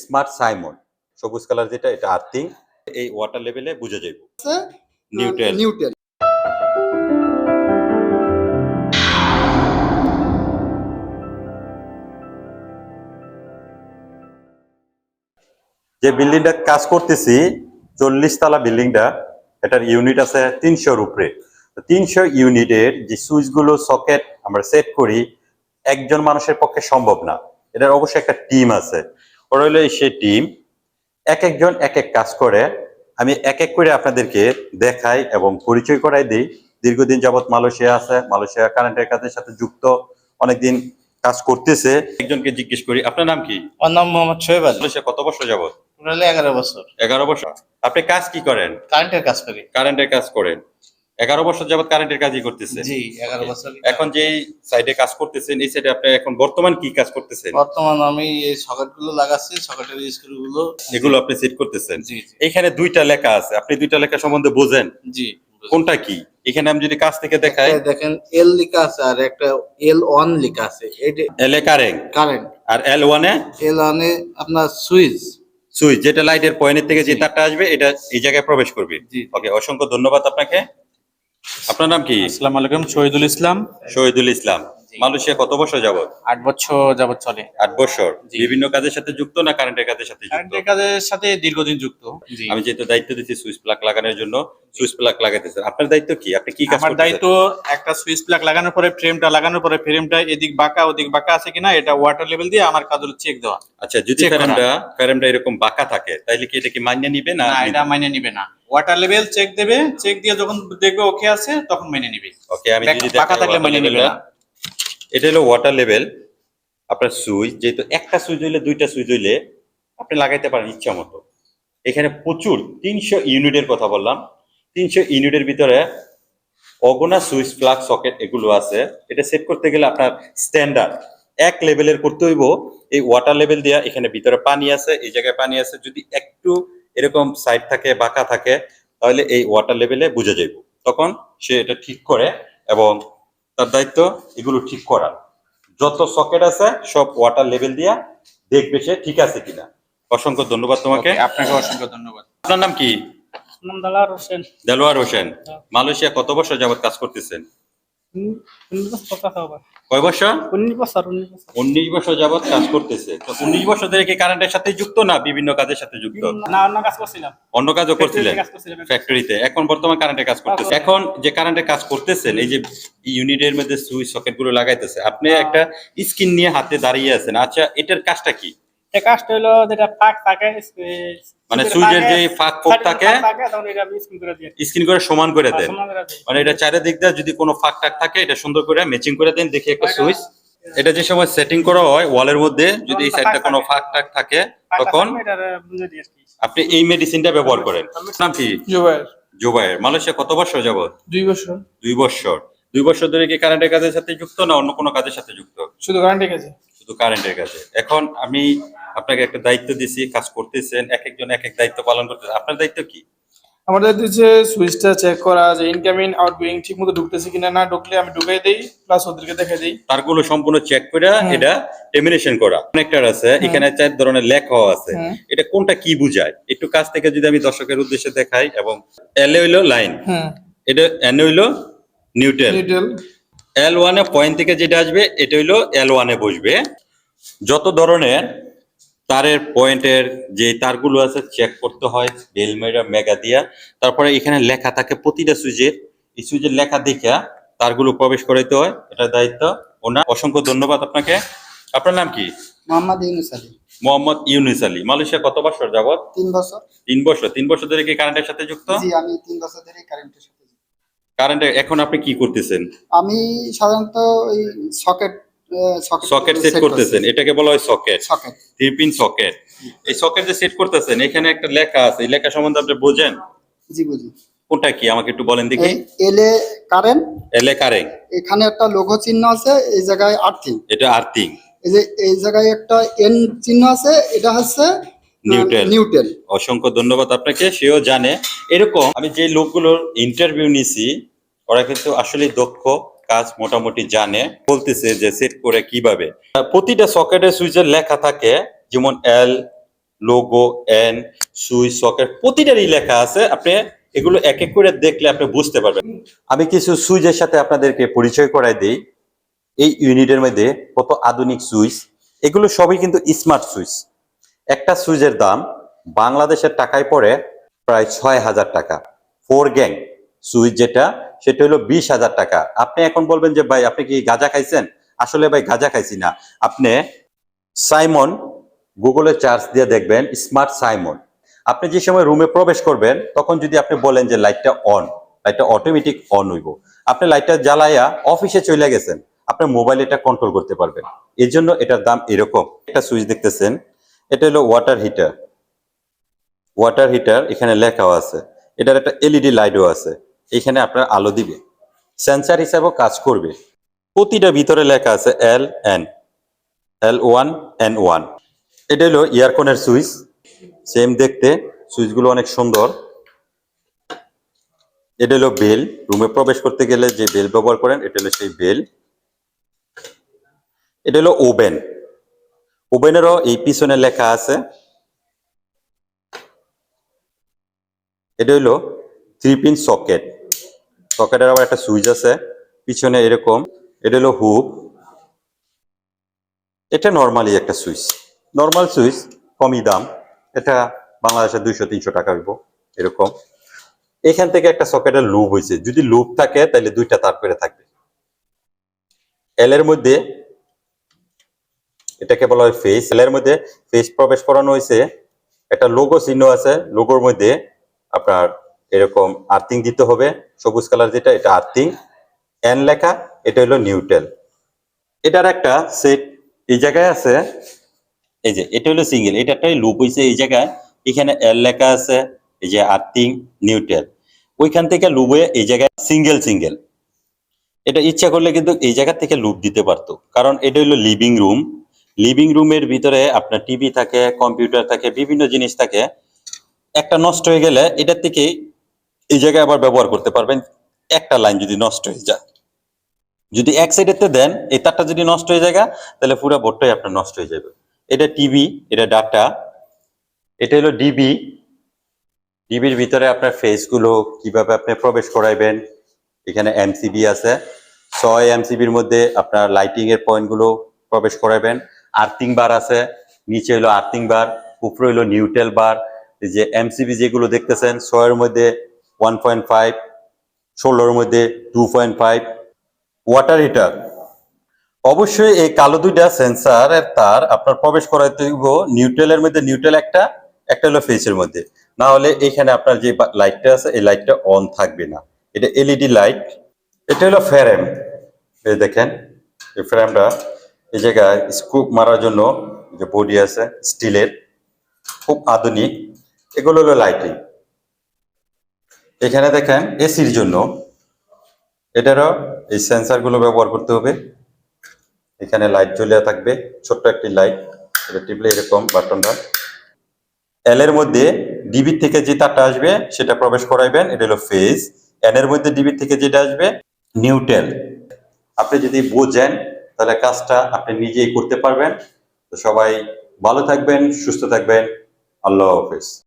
Smart Simon সবুজ colour যেটা এটা আর্থিং এই ওয়াটার লেভেলে বুঝে যাইব। নিউট্রেল নিউটেল যে বিল্ডিংটা কাজ করতেছি চল্লিশ তলা বিল্ডিংটা এটার ইউনিট আছে তিনশোর উপরে তিনশো ইউনিটের যে সুইচগুলো সকেট আমরা সেট করি একজন মানুষের পক্ষে সম্ভব না। এটার অবশ্যই একটা টিম আছে। ওরা হলো সেই টিম এক একজন এক এক কাজ করে। আমি এক এক করে আপনাদেরকে দেখাই এবং পরিচয় করাই দিই। দীর্ঘদিন যাবৎ মালয়েশিয়া আছে মালয়েশিয়া কারেন্টের কাজের সাথে যুক্ত অনেকদিন কাজ করতেছে। একজনকে জিজ্ঞেস করি আপনার নাম কি? আমার নাম মোহাম্মদ শোয়েব আলী। মালয়েশিয়া কত বছর যাবৎ? টোটালি এগারো বছর। এগারো বছর। আপনি কাজ কি করেন? কারেন্টের কাজ করি। কারেন্টের কাজ করেন। এগারো বছর যাবত কারেন্টের কাজই করতেছেন। জি এগারো বছর এখন যে সাইডে কাজ করতেছেন এই সাইডে আপনি এখন বর্তমান কি কাজ করতেছেন? বর্তমান আমি এই সকেটগুলো লাগাচ্ছি সকেটের স্ক্রু গুলো এগুলো আপনি সেট করতেছেন। জি এখানে দুইটা লেখা আছে। আপনি দুইটা লেখা সম্বন্ধে বোঝেন। জি। কোনটা কি? এখানে আমি যদি কাজ থেকে দেখাই। দেখেন এল লেখা আছে আর একটা এল ওয়ান লেখা আছে। এল এ কারেন্ট কারেন্ট আর এল ওয়ানে এল ওয়ানে আপনার সুইচ সুইচ যেটা লাইটের পয়েন্টের থেকে যে তারটা আসবে এটা এই জায়গায় প্রবেশ করবে। জি। ওকে অসংখ্য ধন্যবাদ আপনাকে। আপনার নাম কি আসসালামু আলাইকুম শহীদুল ইসলাম শহীদুল ইসলাম। মালয়েশিয়া কত বছর যাবত আট বছর যাবত চলে। আট বছর। বিভিন্ন কাজের সাথে যুক্ত না কারেন্টের কাজের সাথে কারেন্টের কাজের সাথে দীর্ঘদিন যুক্ত আমি যেহেতু দায়িত্ব দিচ্ছি সুইচ প্লাগ লাগানোর জন্য সুইচ প্লাগ লাগাইতেছেন। আপনার দায়িত্ব কি? আপনি কি কাজ আমার দায়িত্ব একটা সুইচ প্লাগ লাগানোর পরে ফ্রেমটা লাগানোর পরে ফ্রেমটা এদিক বাঁকা ওদিক বাঁকা আছে কিনা এটা ওয়াটার লেভেল দিয়ে আমার কাজ হলো চেক দেওয়া। আচ্ছা যদি। ফ্রেমটা ফ্রেমটা এরকম বাঁকা থাকে তাইলে কি এটা কি মান্য নিবে না না এটা মাইনে নিবে না। ওয়াটার লেভেল চেক দেবে চেক দিয়ে যখন দেখবে ওকে আছে তখন মেনে নিবে। ওকে আমি যদি বাঁকা থাকলে মেনে নিবে না। এটা হলো ওয়াটার লেভেল আপনার সুইচ যেহেতু একটা সুইচ হইলে দুইটা সুইচ হইলে আপনি লাগাইতে পারেন ইচ্ছা মতো। এখানে প্রচুর, তিনশো ইউনিটের কথা বললাম, তিনশো ইউনিটের ভিতরে অগোনা সুইচ প্লাগ সকেট এগুলো আছে। এটা সেট করতে গেলে আপনার স্ট্যান্ডার্ড এক লেভেলের করতে হইব। এই ওয়াটার লেভেল দিয়া এখানে ভিতরে পানি আছে, এই জায়গায় পানি আছে। যদি একটু এরকম সাইড থাকে, বাঁকা থাকে, তাহলে এই ওয়াটার লেভেলে বুঝে যাইব। তখন সে এটা ঠিক করে এবং তার দায়িত্ব এগুলো ঠিক করা। যত সকেট আছে সব ওয়াটার লেভেল দিয়া দেখবে সে ঠিক আছে কিনা। অসংখ্য ধন্যবাদ তোমাকে। আপনাকে অসংখ্য ধন্যবাদ। আপনার নাম কি? দেলোয়ার হোসেন। মালয়েশিয়া কত বছর যাবত কাজ করতেছেন? কয় বছর? উনিশ বছর উনিশ কাজ করতেছে। তো উনিশ বছর ধরে কি কারেন্টের সাথে যুক্ত না বিভিন্ন কাজের সাথে যুক্ত? না অন্য কাজ করছিলাম। অন্য কাজও করছিলেন? Factory-তে। ফ্যাক্টরিতে এখন বর্তমান কারেন্টের কাজ করতেছে। এখন যে কারেন্টের কাজ করতেছেন এই যে ইউনিটের মধ্যে সুইচ সকেটগুলো লাগাইতেছে আপনি একটা স্ক্রিন নিয়ে হাতে দাঁড়িয়ে আছেন। আচ্ছা এটার কাজটা কি? এই কাজটা হলো যেটা ফাঁক থাকে মানে সুইচের যে ফাঁক ফোক থাকে স্ক্রিন করে দিই। স্ক্রিন করে সমান করে দেন। করে দিই। মানে এটা চারিদিক দিয়ে যদি কোনো ফাঁক টাক থাকে এটা সুন্দর করে ম্যাচিং করে দেন দেখি একটা সুইচ। এটা যে সময় সেটিং করা হয় ওয়ালের মধ্যে যদি এই সাইডটা কোনো ফাঁক টাক থাকে তখন। আপনি এই মেডিসিনটা ব্যবহার করেন। নাম কি? জোবাইর মালয়েশিয়া কত বছর যাবত দুই বছর। দুই বছর। দুই বছর ধরে কি কারেন্টের কাজের সাথে যুক্ত না অন্য কোনো কাজের সাথে যুক্ত? শুধু কারেন্টের কাছে শুধু কারেন্টের কাজে। এখন আমি আপনাকে একটা দায়িত্ব দিছি কাজ করতেছেন এক একজন এক এক দায়িত্ব পালন করতেছেন। আপনার দায়িত্ব কি? আমার দায়িত্ব হচ্ছে সুইচটা চেক করা যে ইনকামিং আউটগোয়িং ঠিক মতো ঢুকতেছে কিনা না ঢুকলে আমি ঢুকাই দেই প্লাস ওদেরকে দেখাই দেই। তারগুলো সম্পূর্ণ চেক করে এটা টেমিনেশন করা। কানেক্টর আছে এখানে চার ধরনের লেখাও আছে। এটা কোনটা কি বুঝায়? একটু কাছ থেকে যদি আমি দর্শকের উদ্দেশ্যে দেখাই এবং এল হইল লাইন এটা এন হইল নিউট্রাল এল ওয়ানে পয়েন্ট থেকে যেটা আসবে এটা হইল এল ওয়ানে বসবে। যত ধরনের তারের পয়েন্টের যে তারগুলো আছে চেক করতে হয় বেলমেরা মেগা দিয়া। তারপরে এখানে লেখা থাকে প্রতিটা সুইচের। এই সুইচের লেখা দেখা তারগুলো প্রবেশ করাইতে হয় এটা দায়িত্ব ওনার। অসংখ্য ধন্যবাদ আপনাকে। আপনার নাম কি? মোহাম্মদ ইউনুস আলী। মোহাম্মদ ইউনুস আলী। মালয়েশিয়া কত বছর যাবত তিন বছর। তিন বছর। তিন বছর ধরে কি কারেন্টের সাথে যুক্ত? জি আমি তিন বছর ধরে কারেন্টের সাথে যুক্ত। কারেন্টে এখন আপনি কি করতেছেন? আমি সাধারণত এই সকেট সকেট সেট করতেছেন। এটাকে বলা হয় socket socket three pin socket এই সকেট যে সেট করতেছেন এখানে একটা লেখা আছে। এই লেখা সম্বন্ধে আপনি বোঝেন? জি বুঝি। কোনটা কি? আমাকে একটু বলেন দেখি। এলে কারেন্ট এলে কারেন্ট এখানে একটা লোগো চিহ্ন আছে এই জায়গায় আর্থিং এটা আর্থিং এই যে এই জায়গায় একটা এন চিহ্ন আছে এটা হচ্ছে নিউট্রেল। নিউটেল অসংখ্য ধন্যবাদ আপনাকে সেও জানে। এরকম আমি যে লোকগুলোর ইন্টারভিউ নিছি ওরা কিন্তু আসলে দক্ষ কাজ মোটামুটি জানে বলতেছে যে সেট করে কীভাবে। প্রতিটা সকেটের সুইচের লেখা থাকে যেমন L logo N switch socket প্রতিটারই লেখা আছে। আপনি এগুলো এক এক করে দেখলে আপনি বুঝতে পারবেন। আমি কিছু সুইচের সাথে আপনাদেরকে পরিচয় করাই দিই। এই ইউনিটের মধ্যে কত আধুনিক সুইচ এগুলো সবই কিন্তু স্মার্ট সুইচ। একটা সুইচের দাম বাংলাদেশের টাকায় পড়ে প্রায় ছয় হাজার টাকা। ফোর গ্যাং সুইচ যেটা, সেটা হলো বিশ হাজার টাকা। আপনি এখন বলবেন যে, ভাই, আপনি কি গাঁজা খাইছেন? আসলে ভাই, গাঁজা খাইছি না। আপনি সাইমন, গুগলে চার্জ দিয়ে দেখবেন, স্মার্ট সাইমন। আপনি যে সময় রুমে প্রবেশ করবেন, তখন যদি আপনি বলেন যে, লাইটটা অন লাইটটা অটোমেটিক অন হইব। আপনি লাইটটা জ্বালাইয়া অফিসে চলে গেছেন, আপনার মোবাইল এটা কন্ট্রোল করতে পারবেন। এর জন্য এটার দাম এরকম। একটা সুইচ দেখতেছেন এটা হলো ওয়াটার হিটার ওয়াটার হিটার এখানে লেখাও আছে। এটার একটা এলইডি লাইটও আছে। এখানে আপনার আলো দিবে। সেন্সার হিসাবেও কাজ করবে। প্রতিটা ভিতরে লেখা আছে L N L one N one এটা হলো ইয়ারকনের সুইচ সেম দেখতে। সুইচগুলো অনেক সুন্দর। এটা হলো বেল রুমে প্রবেশ করতে গেলে যে বেল ব্যবহার করেন, এটা হলো সেই বেল এটা হলো ওভেন ওভেনেরও এই পিছনে লেখা আছে। এটা হলো থ্রি পিন সকেট। সকেটের আবার একটা সুইচ আছে, পিছনে এরকম। এটা হলো হুপ এটা নর্মালি একটা সুইচ। নর্মাল সুইচ, কমই দাম। এটা বাংলাদেশে দুইশো, তিনশো টাকা হইব, এরকম। এখান থেকে একটা সকেটের লুপ হয়েছে যদি লুপ থাকে তাহলে দুইটা তার করে থাকবে। এলের মধ্যে এটাকে বলা হয় ফেস এল এর মধ্যে ফেস প্রবেশ করানো হয়েছে। একটা লোগো চিহ্ন আছে। লোগোর মধ্যে আপনার এরকম আর্থিং দিতে হবে। সবুজ কালার যেটা, এটা আর্থিং এন লেখা, এটা হলো নিউটেল এটার একটা সেট এই জায়গায় আছে। এই যে, এটা হলো সিঙ্গেল এটা একটা লুপ হয়েছে এই জায়গায়। এখানে এল লেখা আছে। এই যে আর্থিং নিউটেল ওইখান থেকে লুপ হয়ে এই জায়গায় সিঙ্গেল সিঙ্গেল এটা ইচ্ছা করলে কিন্তু এই জায়গা থেকে লুপ দিতে পারতো। কারণ এটা হলো লিভিং রুম লিভিং রুমের ভিতরে আপনার টিভি থাকে কম্পিউটার থাকে, বিভিন্ন জিনিস থাকে। একটা নষ্ট হয়ে গেলে এটার থেকে এই জায়গায় আবার ব্যবহার করতে পারবেন। একটা লাইন যদি নষ্ট হয়ে যায়। যদি এক সাইডেতে দেন, এই তারটা যদি নষ্ট হয়ে যায় তাহলে পুরো বোর্ডটাই আপনার নষ্ট হয়ে যাবে। এটা টিভি এটা ডাটা এটা হলো ডিবি ডিবির ভিতরে আপনার ফেসগুলো কীভাবে আপনি প্রবেশ করাইবেন। এখানে এমসিবি আছে। ছয় এমসিবির মধ্যে আপনার লাইটিং এর পয়েন্টগুলো প্রবেশ করাবেন আর্থিং বার আছে, নিচে হলো আর্থিং বার, উপরে হলো নিউট্রাল বার। যে এমসিবি যেগুলো দেখতেছেন, ছয়ের মধ্যে ওয়ান পয়েন্ট ফাইভ ষোলোর মধ্যে two point five water heater অবশ্যই এই কালো দুইটা সেন্সার তার আপনার প্রবেশ হইব নিউট্রালের মধ্যে নিউট্রাল একটা একটা হলো ফেসের মধ্যে। না হলে এখানে আপনার যে লাইটটা আছে, এই লাইটটা অন থাকবে না। এটা এলইডি লাইট এটা হলো ফ্রেম এই দেখেন, এই ফ্রেমটা এই জায়গায় স্কুপ মারার জন্য যে বডি আছে স্টিলের খুব আধুনিক। এগুলো হলো লাইটিং এখানে দেখেন এসির জন্য এটারও এই সেন্সারগুলো ব্যবহার করতে হবে। এখানে লাইট জ্বলিয়া থাকবে, ছোট্ট একটি লাইট এটা টিপলে এরকম বাটনটা। এল এর মধ্যে ডিবি থেকে যে তারটা আসবে, সেটা প্রবেশ করাইবেন। এটা হলো ফেজ এন এর মধ্যে ডিবি থেকে যেটা আসবে নিউটেল আপনি যদি বোঝেন তাহলে কাজটা আপনি নিজেই করতে পারবেন। তো সবাই ভালো থাকবেন সুস্থ থাকবেন। আল্লাহ হাফেজ।